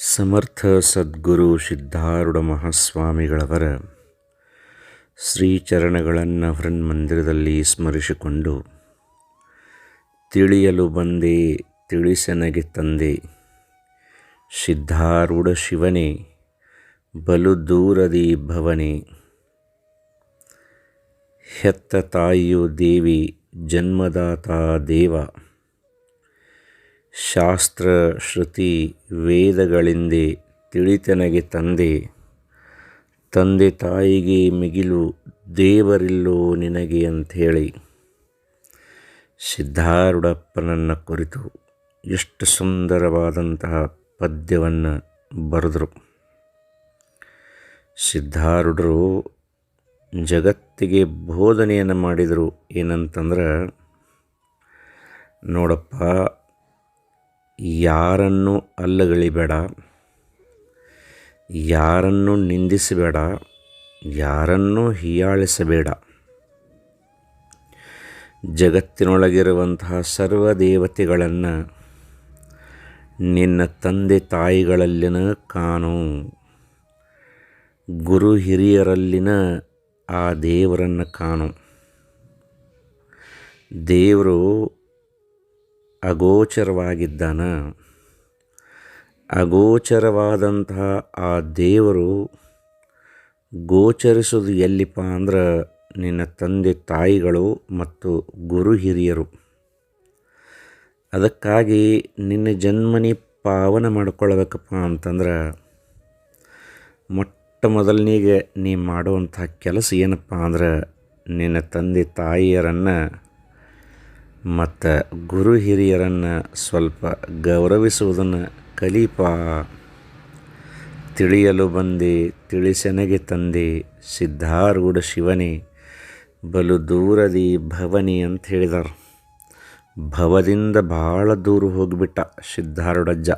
ಸಮರ್ಥ ಸದ್ಗುರು ಸಿದ್ಧಾರೂಢ ಮಹಾಸ್ವಾಮಿಗಳವರ ಶ್ರೀಚರಣಗಳನ್ನು ಹೃನ್ಮಂದಿರದಲ್ಲಿ ಸ್ಮರಿಸಿಕೊಂಡು ತಿಳಿಯಲು ಬಂದೆ, ತಿಳಿಸನಗೆ ತಂದೆ. ಸಿದ್ಧಾರೂಢ ಶಿವನೇ, ಬಲು ದೂರದಿ ಭವನೆ. ಹೆತ್ತ ತಾಯಿಯು ದೇವಿ, ಜನ್ಮದಾತ ದೇವ. ಶಾಸ್ತ್ರ, ಶ್ರುತಿ, ವೇದಗಳಿಂದೆ ತಿಳಿತನಗೆ ತಂದೆ. ತಂದೆ ತಾಯಿಗೆ ಮಿಗಿಲು ದೇವರಿಲ್ಲೋ ನಿನಗೆ ಅಂಥೇಳಿ. ಸಿದ್ಧಾರೂಢಪ್ಪನನ್ನು ಕುರಿತು ಎಷ್ಟು ಸುಂದರವಾದಂತಹ ಪದ್ಯವನ್ನು ಬರೆದರು. ಸಿದ್ಧಾರೂಢರು ಜಗತ್ತಿಗೆ ಬೋಧನೆಯನ್ನು ಮಾಡಿದರು ಏನಂತಂದ್ರೆ, ನೋಡಪ್ಪ ಯಾರನ್ನು ಅಲ್ಲಗಳಿಬೇಡ. ಯಾರನ್ನು ನಿಂದಿಸಬೇಡ. ಯಾರನ್ನು ಹೀಯಾಳಿಸಬೇಡ. ಜಗತ್ತಿನೊಳಗಿರುವಂತಹ ಸರ್ವ ದೇವತೆಗಳನ್ನು ನಿನ್ನ ತಂದೆ ತಾಯಿಗಳಲ್ಲಿನ ಕಾಣು. ಗುರು ಹಿರಿಯರಲ್ಲಿನ ಆ ದೇವರನ್ನು ಕಾಣು. ದೇವರು ಅಗೋಚರವಾಗಿದ್ದಾನ. ಅಗೋಚರವಾದಂತಹ ಆ ದೇವರು ಗೋಚರಿಸೋದು ಎಲ್ಲಿಪ್ಪ ಅಂದ್ರೆ ನಿನ್ನ ತಂದೆ ತಾಯಿಗಳು ಮತ್ತು ಗುರು ಹಿರಿಯರು. ಅದಕ್ಕಾಗಿ ನಿನ್ನ ಜನ್ಮನಿ ಪಾವನ ಮಾಡ್ಕೊಳ್ಬೇಕಪ್ಪ ಅಂತಂದ್ರೆ ಮೊಟ್ಟ ಮೊದಲನಿಗೆ ನೀ ಮಾಡುವಂಥ ಕೆಲಸ ಏನಪ್ಪ ಅಂದ್ರೆ ನಿನ್ನ ತಂದೆ ತಾಯಿಯರನ್ನು ಮತ್ತು ಗುರು ಹಿರಿಯರನ್ನು ಸ್ವಲ್ಪ ಗೌರವಿಸುವುದನ್ನು ಕಲೀಪ. ತಿಳಿಯಲು ಬಂದಿ, ತಿಳಿಸೆನೆಗೆ ತಂದಿ, ಸಿದ್ಧಾರೂಢ ಶಿವನೇ, ಬಲು ದೂರದಿ ಭವನಿ ಅಂತ ಹೇಳಿದರು. ಭವದಿಂದ ಭಾಳ ದೂರ ಹೋಗಿಬಿಟ್ಟ ಸಿದ್ಧಾರೂಢಜ್ಜ.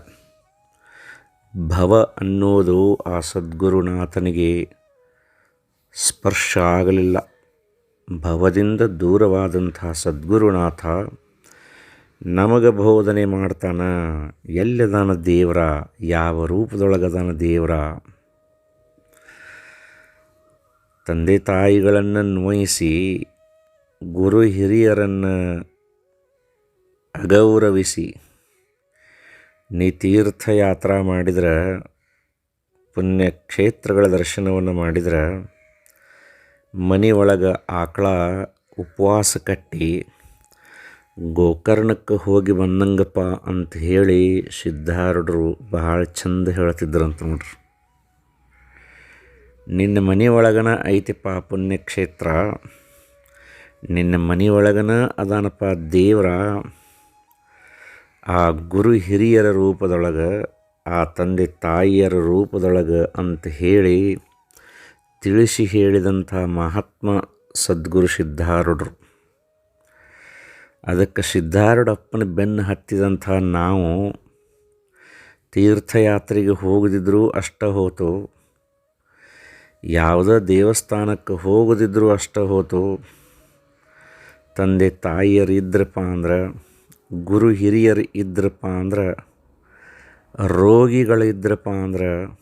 ಭವ ಅನ್ನೋದು ಆ ಸದ್ಗುರುನಾಥನಿಗೆ ಸ್ಪರ್ಶ ಆಗಲಿಲ್ಲ. ಭವದಿಂದ ದೂರವಾದಂಥ ಸದ್ಗುರುನಾಥ ನಮಗೆ ಬೋಧನೆ ಮಾಡ್ತಾನ, ಎಲ್ಲದಾನ ದೇವರ, ಯಾವ ರೂಪದೊಳಗದಾನ ದೇವರ? ತಂದೆ ತಾಯಿಗಳನ್ನು ನೋಯಿಸಿ ಗುರು ಹಿರಿಯರನ್ನು ಅಗೌರವಿಸಿ ನೀ ತೀರ್ಥಯಾತ್ರಾ ಮಾಡಿದ್ರೆ, ಪುಣ್ಯಕ್ಷೇತ್ರಗಳ ದರ್ಶನವನ್ನು ಮಾಡಿದ್ರೆ ಮನೆ ಒಳಗೆ ಆಕಳ ಉಪವಾಸ ಕಟ್ಟಿ ಗೋಕರ್ಣಕ್ಕೆ ಹೋಗಿ ಬಂದಂಗಪ್ಪ ಅಂತ ಹೇಳಿ ಸಿದ್ಧಾರೂಢರು ಬಹಳ ಚಂದ ಹೇಳ್ತಿದ್ರಂತ ನೋಡ್ರಿ. ನಿನ್ನ ಮನೆ ಒಳಗನ ಐತಿಪ್ಪ ಪುಣ್ಯಕ್ಷೇತ್ರ, ನಿನ್ನ ಮನೆ ಒಳಗನ ಅದಾನಪ್ಪ ದೇವರ, ಆ ಗುರು ಹಿರಿಯರ ರೂಪದೊಳಗೆ, ಆ ತಂದೆ ತಾಯಿಯರ ರೂಪದೊಳಗೆ ಅಂತ ಹೇಳಿ ತಿಳಿಸಿ ಹೇಳಿದಂಥ ಮಹಾತ್ಮ ಸದ್ಗುರು ಸಿದ್ಧಾರೂಢರು. ಅದಕ್ಕೆ ಸಿದ್ಧಾರೂಢಪ್ಪನ ಬೆನ್ನು ಹತ್ತಿದಂಥ ನಾವು ತೀರ್ಥಯಾತ್ರೆಗೆ ಹೋಗದಿದ್ದರೂ ಅಷ್ಟ ಹೋತು, ಯಾವುದೇ ದೇವಸ್ಥಾನಕ್ಕೆ ಹೋಗದಿದ್ದರೂ ಅಷ್ಟ ಹೋತು. ತಂದೆ ತಾಯಿಯರು ಇದ್ರಪ್ಪ ಅಂದ್ರೆ, ಗುರು ಹಿರಿಯರು ಇದ್ರಪ್ಪ ಅಂದ್ರೆ ರೋಗಿಗಳಿದ್ರಪ್ಪ ಅಂದ್ರೆ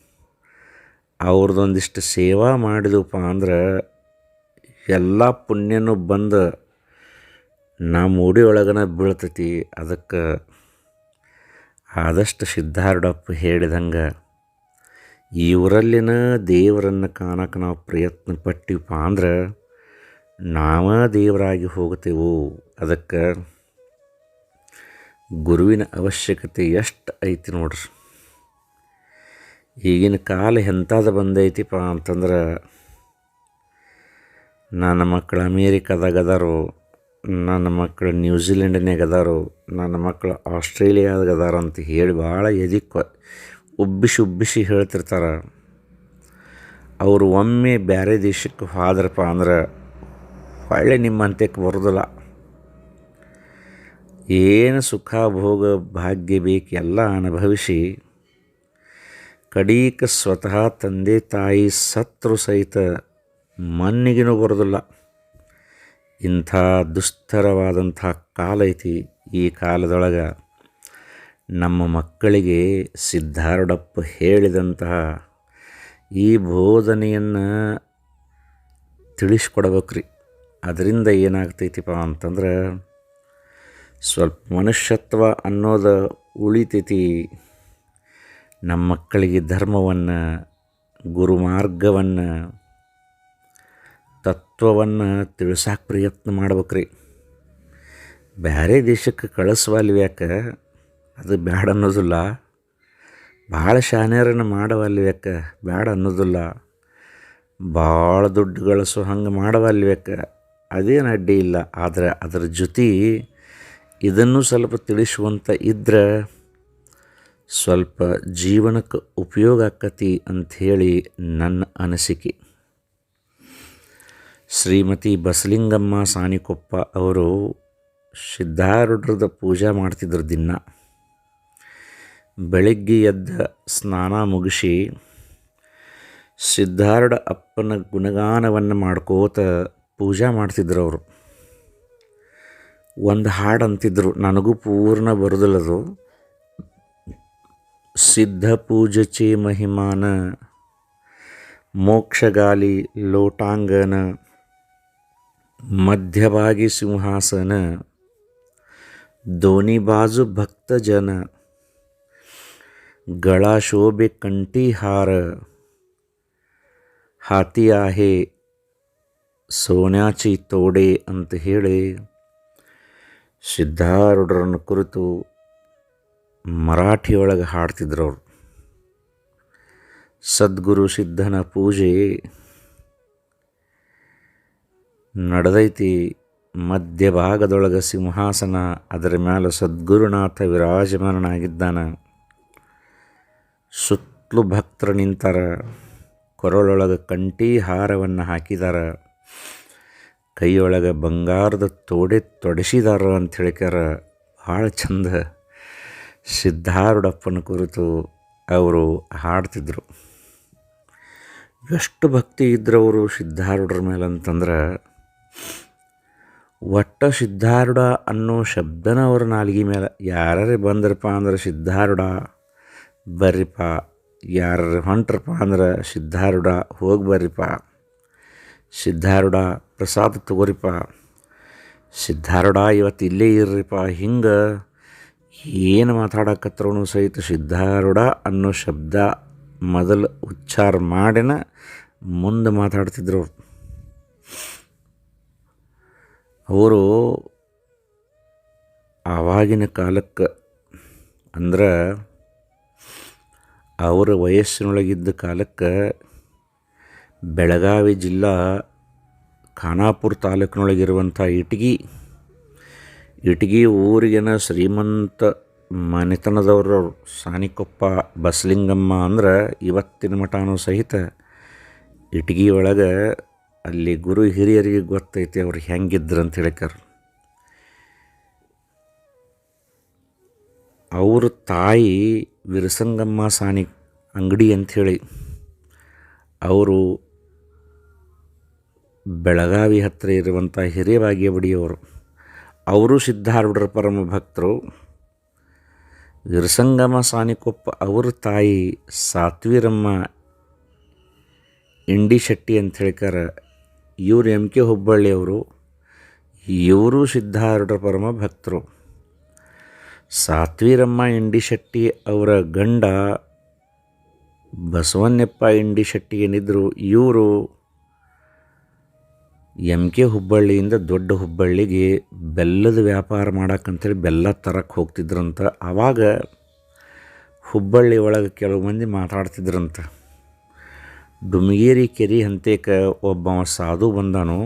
ಅವ್ರದ್ದೊಂದಿಷ್ಟು ಸೇವಾ ಮಾಡಿದವಪ್ಪ ಅಂದ್ರೆ ಎಲ್ಲ ಪುಣ್ಯನೂ ಬಂದು ನಮ್ಮ ಮೂಡಿ ಒಳಗನ ಬೀಳ್ತೈತಿ. ಅದಕ್ಕೆ ಆದಷ್ಟು ಸಿದ್ಧಾರೂಢಪ್ಪ ಹೇಳಿದಂಗೆ ಈ ಊರಲ್ಲಿನ ದೇವರನ್ನು ಕಾಣಕ್ಕೆ ನಾವು ಪ್ರಯತ್ನ ಪಟ್ಟಿವಪ್ಪ ಅಂದ್ರೆ ನಾವ ದೇವರಾಗಿ ಹೋಗ್ತೇವು ಅದಕ್ಕೆ ಗುರುವಿನ ಅವಶ್ಯಕತೆ ಎಷ್ಟು ಐತಿ ನೋಡ್ರಿ. ಈಗಿನ ಕಾಲ ಎಂಥದ್ದು ಬಂದೈತಿಪ್ಪ ಅಂತಂದ್ರೆ ನನ್ನ ಮಕ್ಕಳು ಅಮೇರಿಕಾದಾಗ ಅದಾರು, ನನ್ನ ಮಕ್ಕಳು ನ್ಯೂಜಿಲೆಂಡ್ನಾಗ ಅದಾರು, ನನ್ನ ಮಕ್ಕಳು ಆಸ್ಟ್ರೇಲಿಯಾದಾಗ ಅದಾರ ಅಂತ ಹೇಳಿ ಭಾಳ ಎದಿಕ್ ಉಬ್ಬಿಸಿ ಉಬ್ಬಿಸಿ ಹೇಳ್ತಿರ್ತಾರೆ. ಅವರು ಒಮ್ಮೆ ಬೇರೆ ದೇಶಕ್ಕೆ ಹೋದ್ರಪ್ಪ ಅಂದ್ರೆ ಒಳ್ಳೆ ನಿಮ್ಮ ಅಂತ್ಯಕ್ಕೆ ಬರೋದಿಲ್ಲ. ಏನು ಸುಖ ಭೋಗ ಭಾಗ್ಯ ಬೇಕು ಎಲ್ಲ ಅನುಭವಿಸಿ ಕಡೀಕ ಸ್ವತಃ ತಂದೆ ತಾಯಿ ಸತ್ರು ಸಹಿತ ಮಣ್ಣಿಗಿನೂ ಬರೋದಿಲ್ಲ ಇಂಥ ದುಸ್ತರವಾದಂಥ ಕಾಲ ಐತಿ ಈ ಕಾಲದೊಳಗೆ. ನಮ್ಮ ಮಕ್ಕಳಿಗೆ ಸಿದ್ಧಾರೂಢಪ್ಪ ಹೇಳಿದಂತಹ ಈ ಬೋಧನೆಯನ್ನು ತಿಳಿಸ್ಕೊಡ್ಬೇಕು ರೀ ಅದರಿಂದ ಏನಾಗ್ತೈತಿಪ್ಪ ಅಂತಂದ್ರೆ, ಸ್ವಲ್ಪ ಮನುಷ್ಯತ್ವ ಅನ್ನೋದು ಉಳಿತೈತಿ. ನಮ್ಮ ಮಕ್ಕಳಿಗೆ ಧರ್ಮವನ್ನು, ಗುರುಮಾರ್ಗವನ್ನು, ತತ್ವವನ್ನು ತಿಳಿಸಾಕ ಪ್ರಯತ್ನ ಮಾಡ್ಬೇಕ್ರಿ. ಬೇರೆ ದೇಶಕ್ಕೆ ಕಳಿಸ್ವಲ್ವಿ ಯಾಕೆ? ಅದು ಬ್ಯಾಡ ಅನ್ನೋದಿಲ್ಲ. ಭಾಳ ಶಾನ್ಯರನ್ನು ಮಾಡವಲ್ವಿ ಯಾಕೆ? ಬ್ಯಾಡ ಅನ್ನೋದಿಲ್ಲ. ಭಾಳ ದುಡ್ಡು ಗಳಿಸೋ ಹಂಗೆ ಮಾಡವಲ್ವಿ ಯಾಕೆ? ಅದೇನು ಅಡ್ಡಿ ಇಲ್ಲ. ಆದರೆ ಅದರ ಜೊತೆ ಇದನ್ನು ಸ್ವಲ್ಪ ತಿಳಿಸುವಂಥ ಇದ್ರೆ ಸ್ವಲ್ಪ ಜೀವನಕ್ಕೆ ಉಪಯೋಗ ಆಕತಿ ಅಂಥೇಳಿ ನನ್ನ ಅನಿಸಿಕೆ. ಶ್ರೀಮತಿ ಬಸಲಿಂಗಮ್ಮ ಸಾನಿಕೊಪ್ಪ ಅವರು ಸಿದ್ಧಾರೂಢರದ ಪೂಜೆ ಮಾಡ್ತಿದ್ರು ದಿನ. ಬೆಳಗ್ಗೆ ಎದ್ದ ಸ್ನಾನ ಮುಗಿಸಿ ಸಿದ್ಧಾರೂಢ ಅಪ್ಪನ ಗುಣಗಾನವನ್ನು ಮಾಡ್ಕೋತ ಪೂಜೆ ಮಾಡ್ತಿದ್ರು ಅವರು. ಒಂದು ಹಾಡು ಅಂತಿದ್ರು ನನಗೂ ಪೂರ್ಣ ಬರೋದಿಲ್ಲದು. सिद्धपूजचे महिमान मोक्षगाली लोटांगण मध्यभागी सिंहासन दोन्ही बाजू भक्तजन गळाशोभे कंटीहार हाती आहे सोन्याची तोडे अंतहेळे सिद्धारूढ कृतो ಮರಾಠಿಯೊಳಗೆ ಹಾಡ್ತಿದ್ರು ಅವರು ಸದ್ಗುರು ಸಿದ್ಧನ ಪೂಜೆ ನಡೆದೈತಿ. ಮಧ್ಯಭಾಗದೊಳಗೆ ಸಿಂಹಾಸನ, ಅದರ ಮೇಲೆ ಸದ್ಗುರುನಾಥ ವಿರಾಜಮಾನನಾಗಿದ್ದಾನೆ. ಸುತ್ತಲೂ ಭಕ್ತರು ನಿಂತಾರ. ಕೊರಳೊಳಗೆ ಕಂಠಿ ಹಾರವನ್ನು ಹಾಕಿದಾರ. ಕೈಯೊಳಗೆ ಬಂಗಾರದ ತೋಡೆ ತೊಡಸಿದಾರ ಅಂತ ಹೇಳ್ಯಾರ ಭಾಳ ಚಂದ. ಸಿದ್ಧಾರೂಢಪ್ಪನ ಕುರಿತು ಅವರು ಹಾಡ್ತಿದ್ದರು ಎಷ್ಟು ಭಕ್ತಿ ಇದ್ರು ಅವರು ಸಿದ್ಧಾರೂಢರ ಮೇಲೆ ಅಂತಂದ್ರೆ ಒಟ್ಟ ಸಿದ್ಧಾರೂಢ ಅನ್ನೋ ಶಬ್ದನ ಅವ್ರ ನಾಲ್ಗೆ ಮೇಲೆ ಯಾರೇ ಬಂದ್ರಪ್ಪ ಅಂದ್ರೆ ಸಿದ್ಧಾರೂಢ, ಬರ್ರಿಪ್ಪ ಯಾರು ಹೊಂಟ್ರಪ್ಪ ಅಂದ್ರೆ ಸಿದ್ಧಾರೂಢ, ಹೋಗಿ ಬರ್ರಿಪ್ಪ, ಸಿದ್ಧಾರೂಢ ಪ್ರಸಾದ ತಗೋರಿಪ್ಪ, ಸಿದ್ಧಾರೂಢ ಇವತ್ತು ಇಲ್ಲೇ ಇರ್ರಿಪ್ಪ, ಹಿಂಗೆ ಏನು ಮಾತಾಡಕತ್ರೂ ಸಹಿತ ಸಿದ್ಧಾರೂಢ ಅನ್ನೋ ಶಬ್ದ ಮೊದಲು ಉಚ್ಚಾರ ಮಾಡಿನ ಮುಂದೆ ಮಾತಾಡ್ತಿದ್ರು ಅವ್ರು. ಅವರು ಆವಾಗಿನ ಕಾಲಕ್ಕೆ ಅಂದ್ರೆ ಅವರ ವಯಸ್ಸಿನೊಳಗಿದ್ದ ಕಾಲಕ್ಕೆ ಬೆಳಗಾವಿ ಜಿಲ್ಲಾ ಖಾನಾಪುರ ತಾಲೂಕಿನೊಳಗಿರುವಂಥ ಇಟಗಿ ಇಟಗಿ ಊರಿಗಿನ ಶ್ರೀಮಂತ ಮನೆತನದವರು ಸಾನಿಕೊಪ್ಪ, ಬಸಲಿಂಗಮ್ಮ ಅಂದ್ರೆ ಇವತ್ತಿನ ಮಠನೂ ಸಹಿತ ಇಟಗಿ ಒಳಗೆ ಅಲ್ಲಿ ಗುರು ಹಿರಿಯರಿಗೆ ಗೊತ್ತೈತಿ ಅವ್ರು ಹೆಂಗಿದ್ರು ಅಂತ ಹೇಳಿಕಾರ ಅವ್ರ ತಾಯಿ ವಿರಸಂಗಮ್ಮ ಸಾನಿ ಅಂಗಡಿ ಅಂಥೇಳಿ ಅವರು ಬೆಳಗಾವಿ ಹತ್ತಿರ ಇರುವಂಥ ಹಿರೇಬಾಗೇವಾಡಿಯವರು ಅವರು ಸಿದ್ಧಾರೂಢರ ಪರಮ ಭಕ್ತರು. ವಿರಸಂಗಮ ಸಾನಿಕೊಪ್ಪ ಅವ್ರ ತಾಯಿ ಸಾತ್ವೀರಮ್ಮ ಇಂಡಿ ಶೆಟ್ಟಿ ಅಂತ ಹೇಳ್ಕಾರ, ಇವರು ಎಂ ಕೆ ಹುಬ್ಬಳ್ಳಿಯವರು ಇವರು ಸಿದ್ಧಾರೂಢರ ಪರಮ ಭಕ್ತರು. ಸಾತ್ವೀರಮ್ಮ ಇಂಡಿ ಶೆಟ್ಟಿ ಅವರ ಗಂಡ ಬಸವಣ್ಣಪ್ಪ ಇಂಡಿ ಶೆಟ್ಟಿ ಏನಿದ್ರು ಇವರು ಎಂ ಕೆ ಹುಬ್ಬಳ್ಳಿಯಿಂದ ದೊಡ್ಡ ಹುಬ್ಬಳ್ಳಿಗೆ ಬೆಲ್ಲದ ವ್ಯಾಪಾರ ಮಾಡಕ್ಕಂತೇಳಿ ಬೆಲ್ಲ ತರಕ್ಕೆ ಹೋಗ್ತಿದ್ರಂತ. ಆವಾಗ ಹುಬ್ಬಳ್ಳಿ ಒಳಗೆ ಕೆಲವು ಮಂದಿ ಮಾತಾಡ್ತಿದ್ರಂತ. ಡುಮಗೇರಿ ಕೆರೆ ಹಂತೇಕ ಒಬ್ಬ ಸಾಧು ಬಂದನು.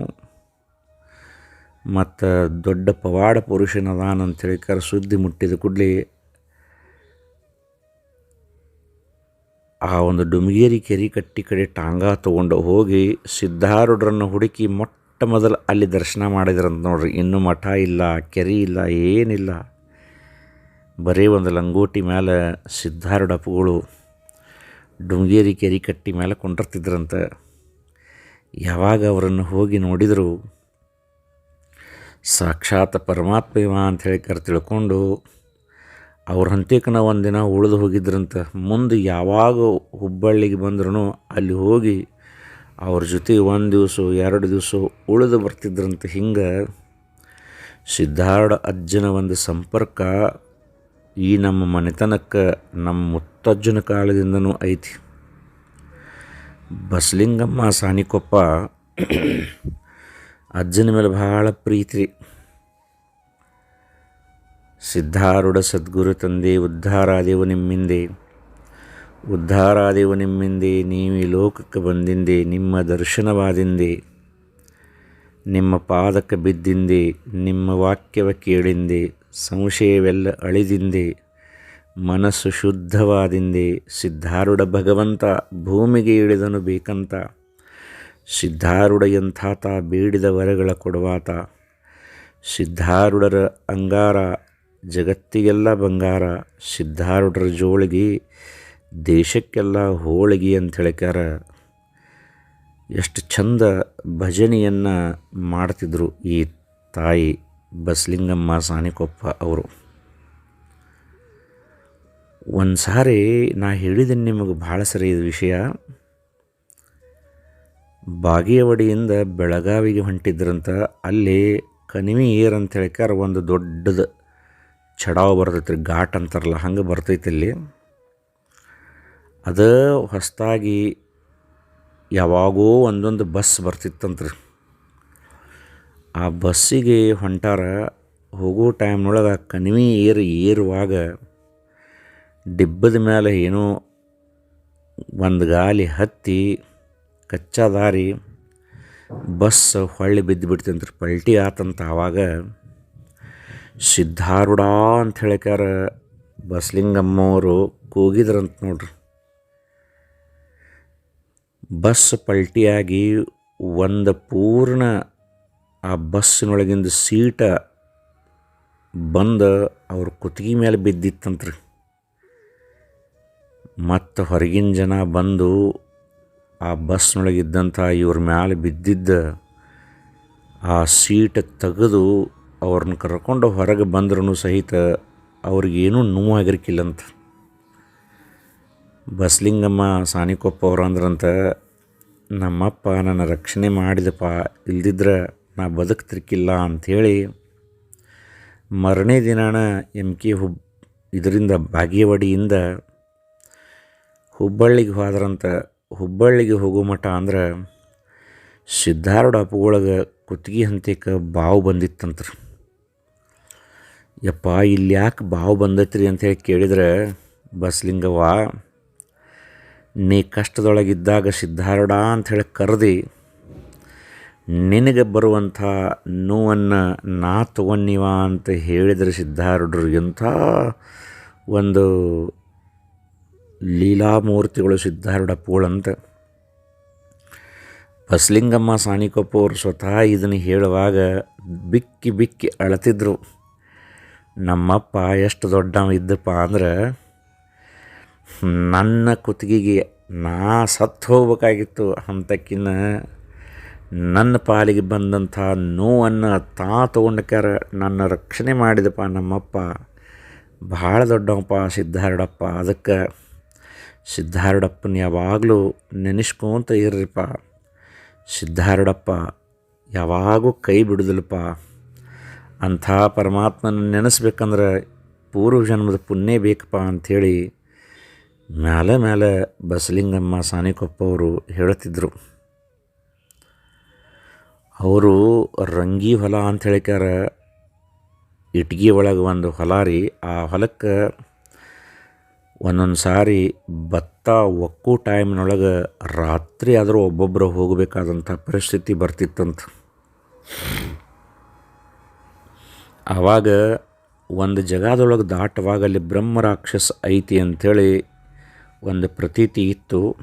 ಮತ್ತು ದೊಡ್ಡ ಪವಾಡ ಪುರುಷನದಾನ ಅಂತೇಳಿ ಕರ ಸುದ್ದಿ ಮುಟ್ಟಿದ ಕೂಡಲೇ ಆ ಒಂದು ಡುಮಗೇರಿ ಕೆರೆ ಕಟ್ಟಿ ಕಡೆ ಟಾಂಗ ತೊಗೊಂಡು ಹೋಗಿ ಸಿದ್ಧಾರೂಢರನ್ನು ಹುಡುಕಿ ಮೊಟ್ಟ ಮೊದಲು ಅಲ್ಲಿ ದರ್ಶನ ಮಾಡಿದ್ರಂತ ನೋಡ್ರಿ. ಇನ್ನೂ ಮಠ ಇಲ್ಲ, ಕೆರೆ ಇಲ್ಲ, ಏನಿಲ್ಲ. ಬರೀ ಒಂದು ಲಂಗೋಟಿ ಮೇಲೆ ಸಿದ್ಧಾರೂಢಪ್ಪಗಳು ಡುಂಗೇರಿ ಕೆರೆ ಕಟ್ಟಿ ಮೇಲೆ ಕೊಂಡಿರ್ತಿದ್ರಂತೆ. ಯಾವಾಗ ಅವರನ್ನು ಹೋಗಿ ನೋಡಿದರು, ಸಾಕ್ಷಾತ್ ಪರಮಾತ್ಮ ಅಂಥೇಳಿ ಕರ್ ತಿಳ್ಕೊಂಡು ಅವ್ರ ಹಂತಕ್ಕೆ ನಾವು ಒಂದಿನ ಉಳಿದು ಹೋಗಿದ್ರಂತ. ಮುಂದೆ ಯಾವಾಗ ಹುಬ್ಬಳ್ಳಿಗೆ ಬಂದ್ರೂ ಅಲ್ಲಿ ಹೋಗಿ ಅವ್ರ ಜೊತೆ ಒಂದು ದಿವಸ, ಎರಡು ದಿವಸ ಉಳಿದು ಬರ್ತಿದ್ರಂತ ಹಿಂಗೆ ಸಿದ್ಧಾರ್ಢ ಅಜ್ಜನ ಒಂದು ಸಂಪರ್ಕ ಈ ನಮ್ಮ ಮನೆತನಕ್ಕೆ ನಮ್ಮ ಮುತ್ತಜ್ಜನ ಕಾಲದಿಂದನೂ ಐತಿ. ಬಸಲಿಂಗಮ್ಮ, ಸಾನಿಕೊಪ್ಪ, ಅಜ್ಜನ ಮೇಲೆ ಭಾಳ ಪ್ರೀತಿ ಸಿದ್ಧಾರೂಢ ಸದ್ಗುರು ತಂದೆ ಉದ್ಧಾರಾದೇವು ನಿಮ್ಮಿಂದೆ. ಉದ್ಧಾರಾದೇವು ನಿಮ್ಮಿಂದೆ, ನೀವು ಲೋಕಕ್ಕೆ ಬಂದಿಂದೆ, ನಿಮ್ಮ ದರ್ಶನವಾದಿಂದೆ, ನಿಮ್ಮ ಪಾದಕ್ಕೆ ಬಿದ್ದಿಂದೆ, ನಿಮ್ಮ ವಾಕ್ಯವ ಕೇಳಿಂದೆ, ಸಂಶಯವೆಲ್ಲ ಅಳಿದಿಂದೆ, ಮನಸ್ಸು ಶುದ್ಧವಾದಿಂದೆ, ಸಿದ್ಧಾರೂಢ ಭಗವಂತ ಭೂಮಿಗೆ ಇಳಿದನು ಬೇಕಂತ, ಸಿದ್ಧಾರೂಢ ಎಂಥಾತ ಬೇಡಿದ ವರಗಳ ಕೊಡುವಾತ, ಸಿದ್ಧಾರೂಢರ ಅಂಗಾರ ಜಗತ್ತಿಗೆಲ್ಲ ಬಂಗಾರ, ಸಿದ್ಧಾರೂಢರ ಜೋಳಿಗೆ ದೇಶಕ್ಕೆಲ್ಲ ಹೋಳಿಗೆ ಅಂತ ಹೇಳಿಕಾರ ಎಷ್ಟು ಚಂದ ಭಜನೆಯನ್ನು ಮಾಡ್ತಿದ್ರು ಈ ತಾಯಿ ಬಸಲಿಂಗಮ್ಮ ಸಾನಿಕೊಪ್ಪ ಅವರು. ಒಂದು ಸಾರಿ ನಾ ಹೇಳಿದ್ದೀನಿ ನಿಮಗೆ ಭಾಳ ಸರಿ ಇದು ವಿಷಯ. ಬಾಗೇವಾಡಿಯಿಂದ ಬೆಳಗಾವಿಗೆ ಹೊಂಟಿದ್ರಂತ ಅಲ್ಲಿ ಕಣಿವೆ ಏರ್ ಅಂತ ಹೇಳಿಕಾರ ಒಂದು ದೊಡ್ಡದು ಚಡಾವ್ ಬರ್ತೈತೆ ಘಾಟ್ ಅಂತಾರಲ್ಲ, ಹಂಗೆ ಬರ್ತೈತಿ ಇಲ್ಲಿ. ಅದು ಹೊಸದಾಗಿ ಯಾವಾಗೋ ಒಂದೊಂದು ಬಸ್ ಬರ್ತಿತ್ತಂತ್ರಿ. ಆ ಬಸ್ಸಿಗೆ ಹೊಂಟಾರ ಹೋಗೋ ಟೈಮ್ನೊಳಗೆ ಕಣಿವೆ ಏರಿ ಏರುವಾಗ ಡಿಬ್ಬದ ಮೇಲೆ ಏನೋ ಒಂದು ಗಾಲಿ ಹತ್ತಿ ಕಚ್ಚಾ ದಾರಿ ಬಸ್ ಹೊಳ್ಳಿ ಬಿದ್ದು ಬಿಡ್ತಂತ್ರಿ. ಪಲ್ಟಿ ಆತಂತ ಆವಾಗ ಸಿದ್ಧಾರೂಢ ಅಂತ ಹೇಳ್ಕ್ಯಾರ ಬಸ್ಲಿಂಗಮ್ಮವರು ಕೂಗಿದ್ರಂತ ನೋಡ್ರಿ. ಬಸ್ ಪಲ್ಟಿಯಾಗಿ ಒಂದು ಪೂರ್ಣ ಆ ಬಸ್ಸಿನೊಳಗಿಂದ ಸೀಟ ಬಂದು ಅವ್ರ ಕುತ್ತಿಗೆ ಮೇಲೆ ಬಿದ್ದಿತ್ತಂತ್ರಿ. ಮತ್ತು ಹೊರಗಿನ ಜನ ಬಂದು ಆ ಬಸ್ನೊಳಗಿದ್ದಂಥ ಇವ್ರ ಮ್ಯಾಲೆ ಬಿದ್ದಿದ್ದ ಆ ಸೀಟ್ ತೆಗೆದು ಅವ್ರನ್ನ ಕರ್ಕೊಂಡು ಹೊರಗೆ ಬಂದ್ರೂ ಸಹಿತ ಅವ್ರಿಗೇನೂ ನೋವಾಗಿರ್ಕಿಲ್ಲಂತ ಬಸಲಿಂಗಮ್ಮ, ಸಾನಿಕೊಪ್ಪ ಅವ್ರು ಅಂದ್ರಂತ ನಮ್ಮಪ್ಪ ನನ್ನ ರಕ್ಷಣೆ ಮಾಡಿದಪ್ಪ, ಇಲ್ದಿದ್ರೆ ನಾ ಬದುಕ್ತಿರ್ಕಿಲ್ಲ ಅಂಥೇಳಿ ಮರನೇ ದಿನಾನ ಎಂ ಕೆ ಹುಬ್ ಇದರಿಂದ ಬಾಗೇವಾಡಿಯಿಂದ ಹುಬ್ಬಳ್ಳಿಗೆ ಹೋದ್ರಂತ ಹುಬ್ಬಳ್ಳಿಗೆ ಹೋಗೋ ಮಠ ಅಂದ್ರೆ ಸಿದ್ಧಾರೂಢ ಅಪ್ಪುಗಳಿಗೆ ಕುತ್ತಿಗೆ ಹಂತಕ್ಕೆ ಬಾವು ಬಂದಿತ್ತಂತ್ರ. ಯಪ್ಪ ಇಲ್ಲಿ ಯಾಕೆ ಬಾವು ಬಂದೈತ್ರಿ ಅಂಥೇಳಿ ಕೇಳಿದ್ರೆ ಬಸಲಿಂಗವ್ವ ನೀ ಕಷ್ಟದೊಳಗಿದ್ದಾಗ ಸಿದ್ಧಾರೂಢ ಅಂಥೇಳಿ ಕರೆದು, ನಿನಗೆ ಬರುವಂಥ ನೋವನ್ನು ನಾ ತಗೊಂಡಿವ ಅಂತ ಹೇಳಿದರೆ ಎಂಥ ಒಂದು ಲೀಲಾಮೂರ್ತಿಗಳು ಸಿದ್ಧಾರೂಢಪ್ಪಗಳಂತ ಬಸಲಿಂಗಮ್ಮ ಸಾನಿಕೊಪ್ಪ ಅವರು ಸ್ವತಃ ಇದನ್ನು ಹೇಳುವಾಗ ಬಿಕ್ಕಿ ಬಿಕ್ಕಿ ಅಳತಿದ್ರು, ನಮ್ಮಪ್ಪ ಎಷ್ಟು ದೊಡ್ಡವ ಇದ್ದಪ್ಪ ಅಂದ್ರೆ ನನ್ನ ಕುತ್ತಿಗೆಗೆ ನಾ ಸತ್ತು ಹೋಗ್ಬೇಕಾಗಿತ್ತು ಅಂತಕ್ಕಿನ್ನ ನನ್ನ ಪಾಲಿಗೆ ಬಂದಂಥ ನೋವನ್ನು ತಾ ತೊಗೊಂಡಕ್ಕಾರ ನನ್ನ ರಕ್ಷಣೆ ಮಾಡಿದಪ್ಪ ನಮ್ಮಪ್ಪ. ಭಾಳ ದೊಡ್ಡವಪ್ಪ ಸಿದ್ಧಾರೂಢಪ್ಪ. ಅದಕ್ಕೆ ಸಿದ್ಧಾರೂಢಪ್ಪನ ಯಾವಾಗಲೂ ನೆನೆಸ್ಕೊಂತ ಇರ್ರಿಪ್ಪ. ಸಿದ್ಧಾರೂಢಪ್ಪ ಯಾವಾಗೂ ಕೈ ಬಿಡುದಿಲ್ಲಪ್ಪ. ಅಂಥ ಪರಮಾತ್ಮನ ನೆನೆಸ್ಬೇಕಂದ್ರೆ ಪೂರ್ವ ಜನ್ಮದ ಪುಣ್ಯ ಬೇಕಪ್ಪ ಅಂಥೇಳಿ ಮ್ಯಾಲೆ ಮ್ಯಾಲೆ ಬಸಲಿಂಗಮ್ಮ ಸಾನಿಕೊಪ್ಪ ಅವರು ಹೇಳ್ತಿದ್ರು. ಅವರು ರಂಗಿ ಹೊಲ ಅಂತ ಹೇಳಿಕಾರ ಇಟ್ಗಿ ಒಳಗೆ ಒಂದು ಹೊಲ ರೀ. ಆ ಹೊಲಕ್ಕೆ ಒಂದೊಂದು ಸಾರಿ ಭತ್ತ ಒಕ್ಕು ಟೈಮ್ನೊಳಗೆ ರಾತ್ರಿ ಆದರೂ ಒಬ್ಬೊಬ್ಬರು ಹೋಗಬೇಕಾದಂಥ ಪರಿಸ್ಥಿತಿ ಬರ್ತಿತ್ತಂತ. ಆವಾಗ ಒಂದು ಜಗದೊಳಗೆ ದಾಟುವಾಗ ಅಲ್ಲಿ ಬ್ರಹ್ಮ ರಾಕ್ಷಸ ಐತಿ ಅಂಥೇಳಿ ಒಂದು ಪ್ರತೀತಿ ಇತ್ತು.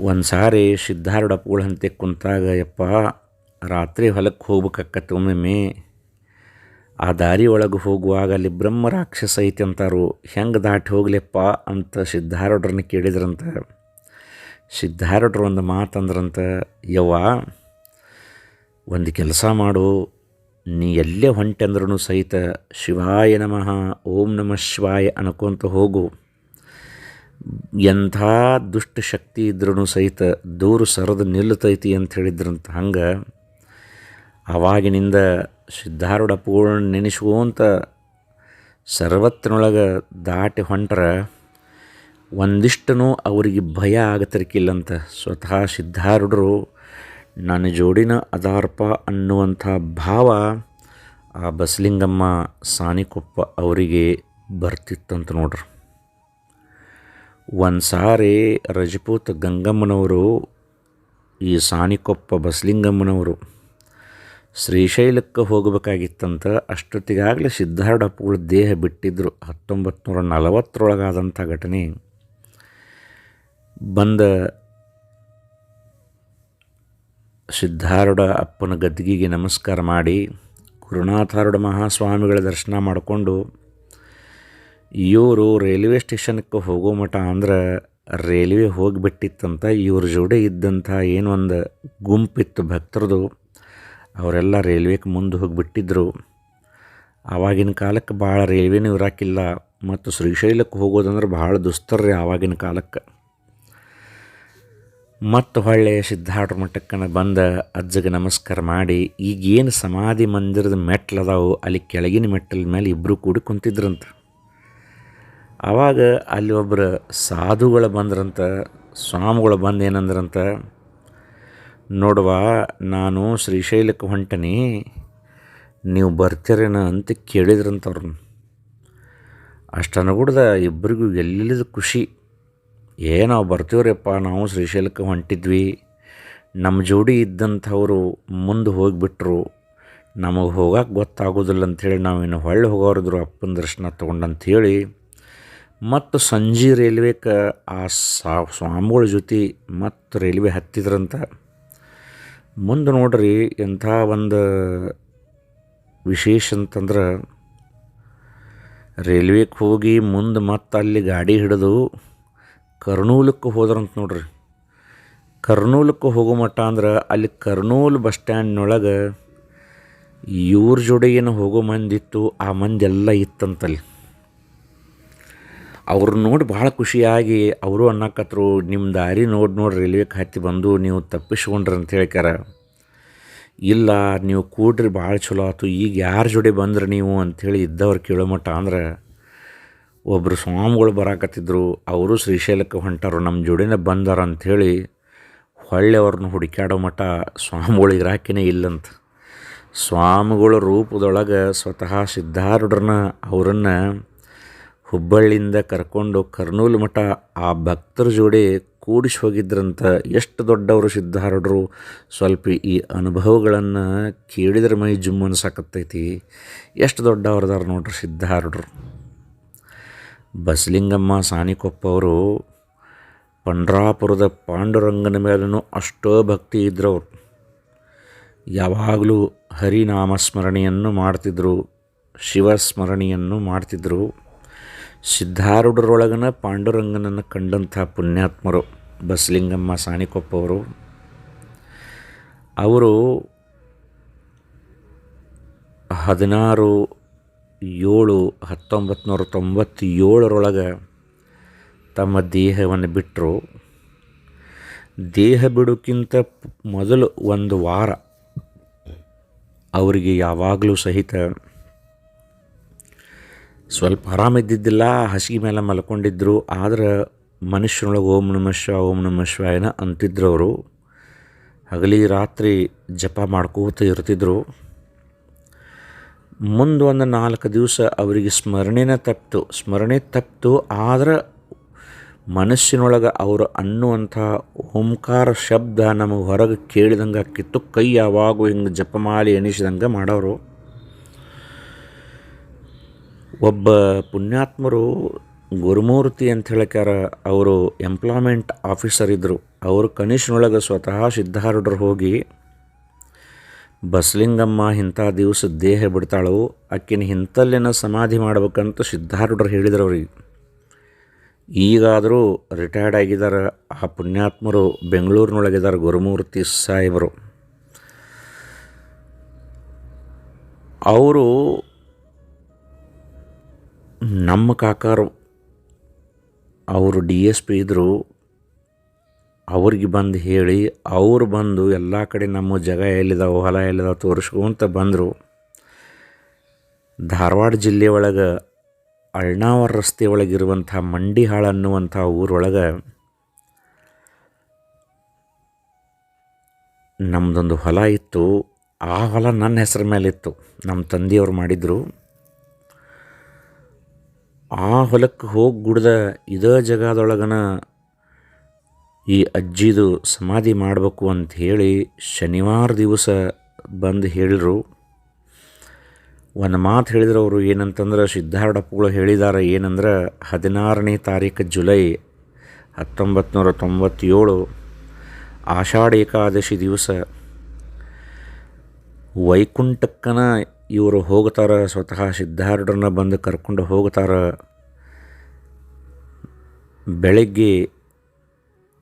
ಒಂದು ಸಾರಿ ಸಿದ್ಧಾರೂಢ ಹಂತೆ ಕುಂತಾಗ, ಯಪ್ಪ, ರಾತ್ರಿ ಹೊಲಕ್ಕೆ ಹೋಗ್ಬೇಕಾಕತ್ತೆ ಒಮ್ಮೊಮ್ಮೆ. ಆ ದಾರಿ ಒಳಗೆ ಹೋಗುವಾಗ ಅಲ್ಲಿ ಬ್ರಹ್ಮ ರಾಕ್ಷಸ ಐತಿ ಅಂತಾರು. ಹೆಂಗೆ ದಾಟಿ ಹೋಗ್ಲಿಪ್ಪ ಅಂತ ಸಿದ್ಧಾರೂಢರನ್ನ ಕೇಳಿದ್ರಂತ. ಸಿದ್ಧಾರೂಢರು ಒಂದು ಮಾತಂದ್ರಂತ ಯವ್ವ, ಒಂದು ಕೆಲಸ ಮಾಡು. ನೀ ಎಲ್ಲೇ ಹೊಂಟೆ ಅಂದ್ರೂ ಸಹಿತ ಶಿವಾಯ ನಮಃ, ಓಂ ನಮಃ ಶಿವಾಯ ಅನ್ಕೊಂತ ಹೋಗು. ಎಂಥ ದುಷ್ಟ ಶಕ್ತಿ ಇದ್ರೂ ಸಹಿತ ದೂರು ಸರದು ನಿಲ್ಲುತ್ತೈತಿ ಅಂತ ಹೇಳಿದ್ರಂತ ಹಂಗೆ ಆವಾಗಿನಿಂದ ಸಿದ್ಧಾರೂಢ ಪೂರ್ಣ ನೆನೆಸ್ಕೊಂತ ಸರ್ವತ್ತಿನೊಳಗೆ ದಾಟಿ ಹೊಂಟ್ರೆ ಒಂದಿಷ್ಟನೂ ಅವರಿಗೆ ಭಯ ಆಗತಿರ್ಕಿಲ್ಲಂತ ಸ್ವತಃ ಸಿದ್ಧಾರೂಢರು ನನ್ನ ಜೋಡಿನ ಅದಾರ್ಪ ಅನ್ನುವಂಥ ಭಾವ ಆ ಬಸಲಿಂಗಮ್ಮ ಸಾನಿಕೊಪ್ಪ ಅವರಿಗೆ ಬರ್ತಿತ್ತಂತ ನೋಡ್ರಿ. ಒಂದು ಸಾರಿ ರಜಪೂತ್ ಗಂಗಮ್ಮನವರು, ಈ ಸಾನಿಕೊಪ್ಪ ಬಸಲಿಂಗಮ್ಮನವರು, ಶ್ರೀಶೈಲಕ್ಕೆ ಹೋಗಬೇಕಾಗಿತ್ತಂತ ಅಷ್ಟೊತ್ತಿಗಾಗಲೇ ಸಿದ್ಧಾರೂಢಪ್ಪಗಳ ದೇಹ ಬಿಟ್ಟಿದ್ದರು ಹತ್ತೊಂಬತ್ತು ನೂರ ನಲವತ್ತರೊಳಗಾದಂಥ ಘಟನೆ. ಬಂದ ಸಿದ್ಧಾರೂಢ ಅಪ್ಪನ ಗದ್ದಿಗೆಗೆ ನಮಸ್ಕಾರ ಮಾಡಿ, ಗುರುನಾಥಾರೂಢ ಮಹಾಸ್ವಾಮಿಗಳ ದರ್ಶನ ಮಾಡಿಕೊಂಡು ಇವರು ರೈಲ್ವೆ ಸ್ಟೇಷನ್ಕ್ಕೆ ಹೋಗೋ ಮಠ ಅಂದ್ರೆ ರೈಲ್ವೆ ಹೋಗಿಬಿಟ್ಟಿತ್ತಂತ ಇವ್ರ ಜೋಡಿ ಇದ್ದಂಥ ಏನು ಒಂದು ಗುಂಪಿತ್ತು ಭಕ್ತರದು. ಅವರೆಲ್ಲ ರೈಲ್ವೆಗೆ ಮುಂದೆ ಹೋಗಿಬಿಟ್ಟಿದ್ರು. ಆವಾಗಿನ ಕಾಲಕ್ಕೆ ಭಾಳ ರೈಲ್ವೆನೂ ಇರಾಕಿಲ್ಲ. ಮತ್ತು ಶ್ರೀಶೈಲಕ್ಕೆ ಹೋಗೋದಂದ್ರೆ ಭಾಳ ದುಸ್ತರ್ರಿ ಆವಾಗಿನ ಕಾಲಕ್ಕೆ. ಮತ್ತು ಹೊಳ್ಳೆ ಸಿದ್ಧಾರ್ಥ ಮಠಕ್ಕನ ಬಂದ ಅಜ್ಜಗೆ ನಮಸ್ಕಾರ ಮಾಡಿ, ಈಗೇನು ಸಮಾಧಿ ಮಂದಿರದ ಮೆಟ್ಲದಾವು ಅಲ್ಲಿ ಕೆಳಗಿನ ಮೆಟ್ಟಲ ಮೇಲೆ ಇಬ್ಬರು ಕೂಡಿ ಕುಂತಿದ್ರಂತ. ಆವಾಗ ಅಲ್ಲಿ ಒಬ್ಬರು ಸಾಧುಗಳು ಬಂದ್ರಂತ, ಸ್ವಾಮಿಗಳು ಬಂದು ಏನಂದ್ರಂತ, ನೋಡುವ ನಾನು ಶ್ರೀಶೈಲಕ್ಕೆ ಹೊಂಟನಿ, ನೀವು ಬರ್ತೀರೇನ ಅಂತ ಕೇಳಿದ್ರಂತ ಅವ್ರನ್ನ. ಅಷ್ಟು ಅನ್ಗುಡ್ದ ಇಬ್ಬರಿಗೂ ಎಲ್ಲಿದ ಖುಷಿ. ಏ, ನಾವು ಬರ್ತೀವ್ರಪ್ಪ, ನಾವು ಶ್ರೀಶೈಲಕ್ಕೆ ಹೊಂಟಿದ್ವಿ. ನಮ್ಮ ಜೋಡಿ ಇದ್ದಂಥವರು ಮುಂದೆ ಹೋಗಿಬಿಟ್ರು. ನಮಗೆ ಹೋಗಕ್ಕೆ ಗೊತ್ತಾಗೋದಿಲ್ಲ ಅಂಥೇಳಿ ನಾವು ಇನ್ನು ಹೊಳ್ಳಿ ಹೋಗೋರಿದ್ರು ಅಪ್ಪನ ದರ್ಶನ ತೊಗೊಂಡಂಥೇಳಿ ಮತ್ತು ಸಂಜೆ ರೈಲ್ವೆಕ ಆ ಸಾ ಸ್ವಾಮಿಗಳ ಜೊತೆ ಮತ್ತು ರೈಲ್ವೆ ಹತ್ತಿದ್ರಂತ. ಮುಂದೆ ನೋಡ್ರಿ ಎಂಥ ಒಂದು ವಿಶೇಷ ಅಂತಂದ್ರೆ ರೈಲ್ವೆಗೆ ಹೋಗಿ ಮುಂದೆ ಮತ್ತೆ ಅಲ್ಲಿ ಗಾಡಿ ಹಿಡಿದು ಕರ್ನೂಲಕ್ಕೆ ಹೋದ್ರಂತ ನೋಡ್ರಿ. ಕರ್ನೂಲಕ್ಕೆ ಹೋಗೋ ಮಟ್ಟ ಅಂದ್ರೆ ಅಲ್ಲಿ ಕರ್ನೂಲ್ ಬಸ್ ಸ್ಟ್ಯಾಂಡ್ನೊಳಗೆ ಇವ್ರ ಜೋಡಿ ಏನು ಹೋಗೋ ಮಂದಿತ್ತು ಆ ಮಂದಿ ಎಲ್ಲ ಇತ್ತಂತಲ್ಲಿ. ಅವ್ರನ್ನ ನೋಡಿ ಭಾಳ ಖುಷಿಯಾಗಿ ಅವರು ಅನ್ನಕತ್ರು ನಿಮ್ಮ ದಾರಿ ನೋಡಿ ನೋಡಿ ರೈಲ್ವೆಗೆ ಹತ್ತಿ ಬಂದು ನೀವು ತಪ್ಪಿಸ್ಕೊಂಡ್ರಿ ಅಂತ ಹೇಳ್ಯಾರ ಇಲ್ಲ, ನೀವು ಕೂಡ್ರಿ ಭಾಳ ಚಲೋ ಆಯ್ತು ಈಗ ಯಾರ ಜೋಡಿ ಬಂದ್ರೆ ನೀವು? ಅಂಥೇಳಿ ಇದ್ದವ್ರು ಕೇಳೋ ಮಟ್ಟ ಅಂದ್ರೆ ಒಬ್ಬರು ಸ್ವಾಮಿಗಳು ಬರಾಕತ್ತಿದ್ರು, ಅವರು ಶ್ರೀಶೈಲಕ್ಕೆ ಹೊಂಟಾರು ನಮ್ಮ ಜೋಡಿನೇ ಬಂದಾರ ಅಂಥೇಳಿ ಹೊಳ್ಳೆಯವ್ರನ್ನ ಹುಡುಕ್ಯಾಡೋ ಮಟ್ಟ ಸ್ವಾಮಿಗಳು ಇರಾಕಿನೇ ಇಲ್ಲಂತ. ಸ್ವಾಮಿಗಳ ರೂಪದೊಳಗೆ ಸ್ವತಃ ಸಿದ್ಧಾರೂಢರನ್ನ ಅವರನ್ನು ಹುಬ್ಬಳ್ಳಿಯಿಂದ ಕರ್ಕೊಂಡು ಕರ್ನೂಲು ಮಠ ಆ ಭಕ್ತರ ಜೋಡಿ ಕೂಡಿಸಿ ಹೋಗಿದ್ರಂತ ಎಷ್ಟು ದೊಡ್ಡವರು ಸಿದ್ಧಾರೂಢರು. ಸ್ವಲ್ಪ ಈ ಅನುಭವಗಳನ್ನು ಕೇಳಿದ್ರೆ ಮೈ ಜುಮ್ ಅನ್ಸಾಕತ್ತೈತಿ. ಎಷ್ಟು ದೊಡ್ಡವ್ರದಾರ ನೋಡ್ರಿ ಸಿದ್ಧಾರೂಢರು. ಬಸಲಿಂಗಮ್ಮ ಸಾನಿಕೊಪ್ಪ ಅವರು ಪಂಡ್ರಾಪುರದ ಪಾಂಡುರಂಗನ ಮೇಲೂ ಅಷ್ಟೋ ಭಕ್ತಿ ಇದ್ರು ಅವರು ಯಾವಾಗಲೂ ಹರಿನಾಮಸ್ಮರಣೆಯನ್ನು ಮಾಡ್ತಿದ್ರು ಶಿವಸ್ಮರಣೆಯನ್ನು ಮಾಡ್ತಿದ್ರು. ಸಿದ್ಧಾರೂಢರೊಳಗನ ಪಾಂಡುರಂಗನನ್ನು ಕಂಡಂಥ ಪುಣ್ಯಾತ್ಮರು ಬಸಲಿಂಗಮ್ಮ ಸಾಣಿಕೊಪ್ಪವರು, ಅವರು ಹದಿನಾರು ಏಳು ಹತ್ತೊಂಬತ್ತು ನೂರ ತೊಂಬತ್ತೇಳರೊಳಗೆ ತಮ್ಮ ದೇಹವನ್ನು ಬಿಟ್ಟರು ದೇಹ ಬಿಡೋಕ್ಕಿಂತ ಮೊದಲು ಒಂದು ವಾರ ಅವರಿಗೆ ಯಾವಾಗಲೂ ಸಹಿತ ಸ್ವಲ್ಪ ಆರಾಮಿದ್ದಿದ್ದಿಲ್ಲ ಹಸಿಗೆ ಮೇಲೆ ಮಲ್ಕೊಂಡಿದ್ದರು ಆದ್ರೆ ಮನುಷ್ಯನೊಳಗೆ ಓಂ ನಮ ಓಂ ನಮ ಏನ ಅಂತಿದ್ರು ಅವರು ಹಗಲಿ ರಾತ್ರಿ ಜಪ ಮಾಡ್ಕೋತ ಇರ್ತಿದ್ರು. ಮುಂದೆ ಒಂದು ನಾಲ್ಕು ದಿವಸ ಅವರಿಗೆ ಸ್ಮರಣೆನ ತಪ್ಪಿತು ಸ್ಮರಣೆ ತಪ್ಪಿತು ಆದ್ರೆ ಮನಸ್ಸಿನೊಳಗೆ ಅವರು ಅನ್ನುವಂಥ ಓಂಕಾರ ಶಬ್ದ ನಮಗೆ ಹೊರಗೆ ಕೇಳಿದಂಗೆ ಆಕಿತ್ತು ಕೈ ಯಾವಾಗೂ ಹಿಂಗೆ ಜಪಮಾಲಿ ಎಣಿಸಿದಂಗೆ ಮಾಡೋರು. ಒಬ್ಬ ಪುಣ್ಯಾತ್ಮರು ಗುರುಮೂರ್ತಿ ಅಂತ ಹೇಳಕ್ಯಾರ, ಅವರು ಎಂಪ್ಲಾಯ್ಮೆಂಟ್ ಆಫೀಸರ್ ಇದ್ದರು ಅವರು ಕನಿಷ್ನೊಳಗೆ ಸ್ವತಃ ಸಿದ್ಧಾರೂಢರು ಹೋಗಿ, ಬಸಲಿಂಗಮ್ಮ ಇಂಥ ದಿವಸ ದೇಹ ಬಿಡ್ತಾಳು, ಆಕಿನ ಇಂಥಲ್ಲೇನ ಸಮಾಧಿ ಮಾಡ್ಬೇಕಂತ ಸಿದ್ಧಾರೂಢರು ಹೇಳಿದ್ರು ಅವ್ರಿಗೆ. ಈಗಾದರೂ ರಿಟೈರ್ಡ್ ಆಗಿದ್ದಾರೆ ಆ ಪುಣ್ಯಾತ್ಮರು ಬೆಂಗಳೂರಿನೊಳಗಿದ್ದಾರೆ ಗುರುಮೂರ್ತಿ ಸಾಹೇಬರು. ಅವರು ನಮ್ಮ ಕಾಕಾರು ಅವರು ಡಿ ಎಸ್ ಪಿ ಇದ್ದರು, ಅವ್ರಿಗೆ ಬಂದು ಹೇಳಿ, ಅವರು ಬಂದು ಎಲ್ಲ ಕಡೆ ನಮ್ಮ ಜಾಗ ಎಲ್ಲಿದಾವೆ, ಹೊಲ ಎಲ್ಲಿದಾವೆ ತೋರಿಸ್ಕೊಂತ ಬಂದರು. ಧಾರವಾಡ ಜಿಲ್ಲೆ ಒಳಗೆ ಅಳ್ನಾವರ ರಸ್ತೆ ಒಳಗಿರುವಂಥ ಮಂಡಿಹಾಳ ಅನ್ನುವಂಥ ಊರೊಳಗೆ ನಮ್ಮದೊಂದು ಹೊಲ ಇತ್ತು. ಆ ಹೊಲ ನನ್ನ ಹೆಸರ ಮೇಲಿತ್ತು ನಮ್ಮ ತಂದೆಯವರು ಮಾಡಿದರು. ಆ ಹೊಲಕ್ಕೆ ಹೋಗಿ ಗುಡ್ದ ಇದೇ ಜಗದೊಳಗನ ಈ ಅಜ್ಜಿದು ಸಮಾಧಿ ಮಾಡಬೇಕು ಅಂತ ಹೇಳಿ ಶನಿವಾರ ದಿವಸ ಬಂದು ಹೇಳಿದರು. ಒಂದು ಮಾತು ಹೇಳಿದ್ರು ಅವರು ಏನಂತಂದ್ರೆ ಸಿದ್ಧಾರೂಢಪ್ಪಗಳು ಹೇಳಿದ್ದಾರೆ ಏನಂದ್ರೆ ಹದಿನಾರನೇ ತಾರೀಕು ಜುಲೈ ಹತ್ತೊಂಬತ್ತು ನೂರ ತೊಂಬತ್ತೇಳು ಆಷಾಢ ಏಕಾದಶಿ ದಿವಸ ವೈಕುಂಠಕ್ಕನ ಇವರು ಹೋಗ್ತಾರ, ಸ್ವತಃ ಸಿದ್ಧಾರ್ಢರನ್ನ ಬಂದು ಕರ್ಕೊಂಡು ಹೋಗ್ತಾರ. ಬೆಳಗ್ಗೆ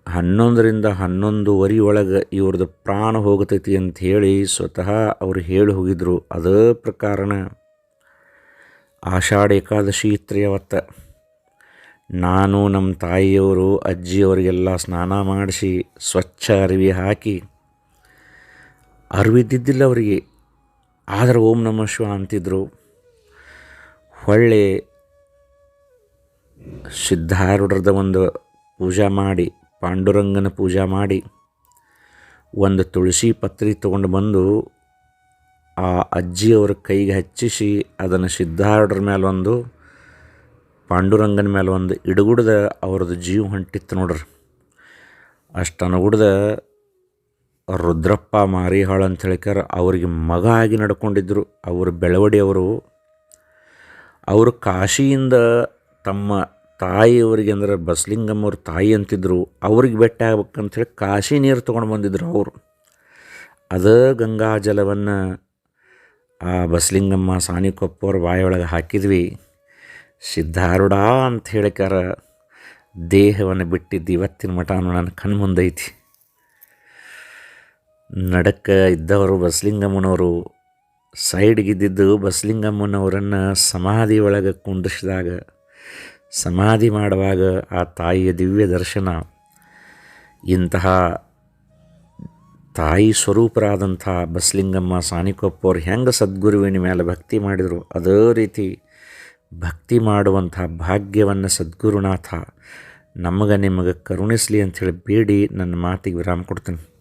ಹನ್ನೊಂದರಿಂದ ಹನ್ನೊಂದುವರೆ ಒಳಗೆ ಇವ್ರದ್ದು ಪ್ರಾಣ ಹೋಗ್ತೈತಿ ಅಂತ ಹೇಳಿ ಸ್ವತಃ ಅವರು ಹೇಳಿ ಹೋಗಿದ್ರು. ಅದೇ ಪ್ರಕಾರನ ಆಷಾಢ ಏಕಾದಶಿ ಇತ್ರಿ ಅವತ್ತ ನಾನು ನಮ್ಮ ತಾಯಿಯವರು, ಅಜ್ಜಿಯವರಿಗೆಲ್ಲ ಸ್ನಾನ ಮಾಡಿಸಿ ಸ್ವಚ್ಛ ಅರಿವಿ ಹಾಕಿ, ಅರಿವಿದ್ದಿದ್ದಿಲ್ಲ ಅವರಿಗೆ. ಆದರೆ ಓಂ ನಮಃ ಶಿವ ಅಂತಿದ್ರು. ಹೊಳ್ಳಿ ಸಿದ್ಧಾರೂಢರದ ಒಂದು ಪೂಜಾ ಮಾಡಿ, ಪಾಂಡುರಂಗನ ಪೂಜಾ ಮಾಡಿ, ಒಂದು ತುಳಸಿ ಪತ್ರಿ ತೊಗೊಂಡು ಬಂದು ಆ ಅಜ್ಜಿಯವರ ಕೈಗೆ ಹಚ್ಚಿಸಿ, ಅದನ್ನು ಸಿದ್ಧಾರೂಢರ ಮೇಲೆ ಒಂದು, ಪಾಂಡುರಂಗನ ಮೇಲೆ ಒಂದು ಇಡುಗುಡ್ದ ಅವ್ರದ್ದು ಜೀವ ಹೊಂಟಿತ್ತು ನೋಡ್ರಿ. ಅಷ್ಟು ಅನುಗುಡ್ದ ರುದ್ರಪ್ಪ ಮಾರಿಹಾಳ್ ಅಂತ ಹೇಳಿಕಾರ ಅವ್ರಿಗೆ ಮಗ ಆಗಿ ನಡ್ಕೊಂಡಿದ್ದರು ಅವರು ಬೆಳವಡಿಯವರು, ಅವರು ಕಾಶಿಯಿಂದ ತಮ್ಮ ತಾಯಿಯವರಿಗೆ ಅಂದ್ರೆ ಬಸಲಿಂಗಮ್ಮವ್ರ ತಾಯಿ ಅಂತಿದ್ರು, ಅವ್ರಿಗೆ ಬೆಟ್ಟ ಆಗ್ಬೇಕಂಥೇಳಿ ಕಾಶಿ ನೀರು ತೊಗೊಂಡು ಬಂದಿದ್ದರು ಅವರು. ಅದೇ ಗಂಗಾ ಜಲವನ್ನು ಆ ಬಸಲಿಂಗಮ್ಮ ಸಾನಿಕೊಪ್ಪವ್ರ ಬಾಯೊಳಗೆ ಹಾಕಿದ್ವಿ. ಸಿದ್ಧಾರೂಢ ಅಂತ ಹೇಳಿಕಾರ ದೇಹವನ್ನು ಬಿಟ್ಟಿದ್ದು ಇವತ್ತಿನ ಮಠ ನನ್ನ ಕಣ್ಮುಂದೈತಿ. ನಡಕ್ಕ ಇದ್ದವರು ಬಸಲಿಂಗಮ್ಮನವರು ಸೈಡ್ಗಿದ್ದಿದ್ದು ಬಸಲಿಂಗಮ್ಮನವರನ್ನು ಸಮಾಧಿ ಒಳಗೆ ಕುಂಡಿಸಿದಾಗ ಸಮಾಧಿ ಮಾಡುವಾಗ ಆ ತಾಯಿಯ ದಿವ್ಯ ದರ್ಶನ. ಇಂತಹ ತಾಯಿ ಸ್ವರೂಪರಾದಂಥ ಬಸಲಿಂಗಮ್ಮ ಸಾನಿಕೊಪ್ಪವ್ರು ಹೆಂಗೆ ಸದ್ಗುರುವಿನ ಮೇಲೆ ಭಕ್ತಿ ಮಾಡಿದರು, ಅದೇ ರೀತಿ ಭಕ್ತಿ ಮಾಡುವಂಥ ಭಾಗ್ಯವನ್ನು ಸದ್ಗುರುನಾಥ ನಮಗೆ ನಿಮಗೆ ಕರುಣಿಸಲಿ ಅಂಥೇಳಿ ಬೇಡಿ ನನ್ನ ಮಾತಿಗೆ ವಿರಾಮ ಕೊಡ್ತೀನಿ.